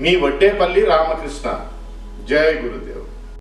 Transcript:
మీ Vaddepalli Ramakrishna. జయ Gurudev.